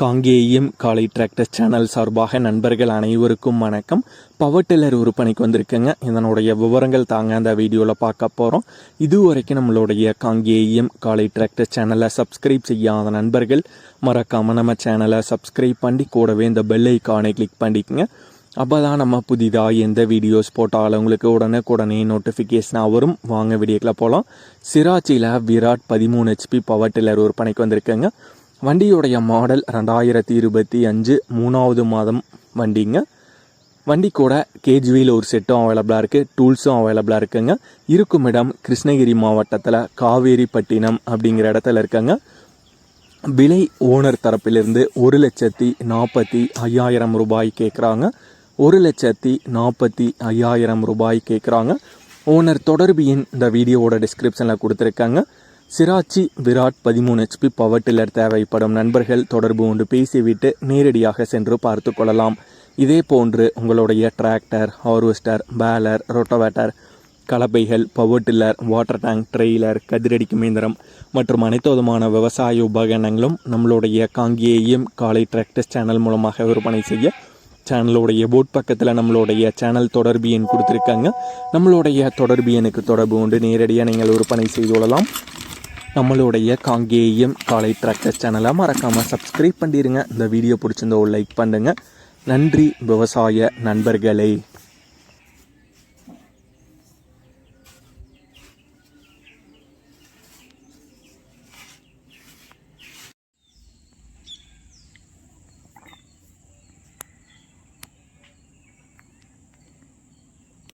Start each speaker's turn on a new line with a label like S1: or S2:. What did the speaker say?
S1: காங்கேயம் காலை tractor channel சார்பாக நண்பர்கள் அனைவருக்கும் வணக்கம். பவர் டில்லர் விற்பனைக்கு வந்திருக்குங்க. இதனுடைய விவரங்கள் தாங்க அந்த வீடியோவில் பார்க்க போகிறோம் இதுவரைக்கும் நம்மளுடைய காங்கேயம் காலை டிராக்டர் சேனலை சப்ஸ்கிரைப் செய்யாத நண்பர்கள் மறக்காமல் நம்ம சேனலை சப்ஸ்கிரைப் பண்ணி கூடவே இந்த பெல் ஐக்கானை கிளிக் பண்ணிக்கோங்க. அப்போ தான் நம்ம புதிதாக எந்த வீடியோஸ் போட்டாலும் உங்களுக்கு உடனே உடனே நோட்டிஃபிகேஷனாக வரும். வாங்க வீடியோக்கில் போகலாம் சிராச்சியில் விராட் பதிமூணு ஹெச்பி பவர் டில்லர் விற்பனைக்கு வந்திருக்குங்க. வண்டியுடைய மாடல் ரெண்டாயிரத்தி இருபத்தி அஞ்சு மூணாவது மாதம் வண்டிங்க. வண்டி கூட கேஜ்வியில் ஒரு செட்டும் அவைலபிளாக இருக்குது டூல்ஸும் அவைலபிளாக இருக்குங்க. இருக்கும் இடம் கிருஷ்ணகிரி மாவட்டத்தில் காவேரிப்பட்டினம் அப்படிங்கிற இடத்துல இருக்குங்க. விலை ஓனர் தரப்பிலிருந்து ஒரு லட்சத்தி நாற்பத்தி ஐயாயிரம் ரூபாய் கேட்குறாங்க ஒரு லட்சத்தி நாற்பத்தி ஐயாயிரம் ரூபாய் கேட்குறாங்க ஓனர் தொடர்பு எண் இந்த வீடியோவோட டிஸ்கிரிப்ஷனில் கொடுத்துருக்காங்க. சிராச்சி விராட் பதிமூணு ஹெச்பி பவர் டில்லர் தேவைப்படும் நண்பர்கள் தொடர்பு கொண்டு பேசிவிட்டு நேரடியாக சென்று பார்த்து கொள்ளலாம். இதே போன்று உங்களுடைய tractor harvester baler rotavator கலப்பைகள் power tiller water tank trailer கதிரடிக்கும் இயந்திரம் மற்றும் அனைத்து விதமான விவசாய உபகரணங்களும் நம்மளுடைய காங்கியையும் காலை டிராக்டர்ஸ் சேனல் மூலமாக விற்பனை செய்ய சேனலுடைய போட் பக்கத்தில் நம்மளுடைய சேனல் தொடர்பு எண் கொடுத்துருக்காங்க. நம்மளுடைய தொடர்பு எண்ணுக்கு தொடர்பு கொண்டு நேரடியாக நீங்கள் விற்பனை செய்து கொள்ளலாம். நம்மளுடைய காங்கேயம் காலை டிராக்டர் சேனலை மறக்காமல் சப்ஸ்கிரைப் பண்ணிடுங்க இந்த வீடியோ பிடிச்சிருந்தோ லைக் பண்ணுங்கள் நன்றி விவசாய நண்பர்களே.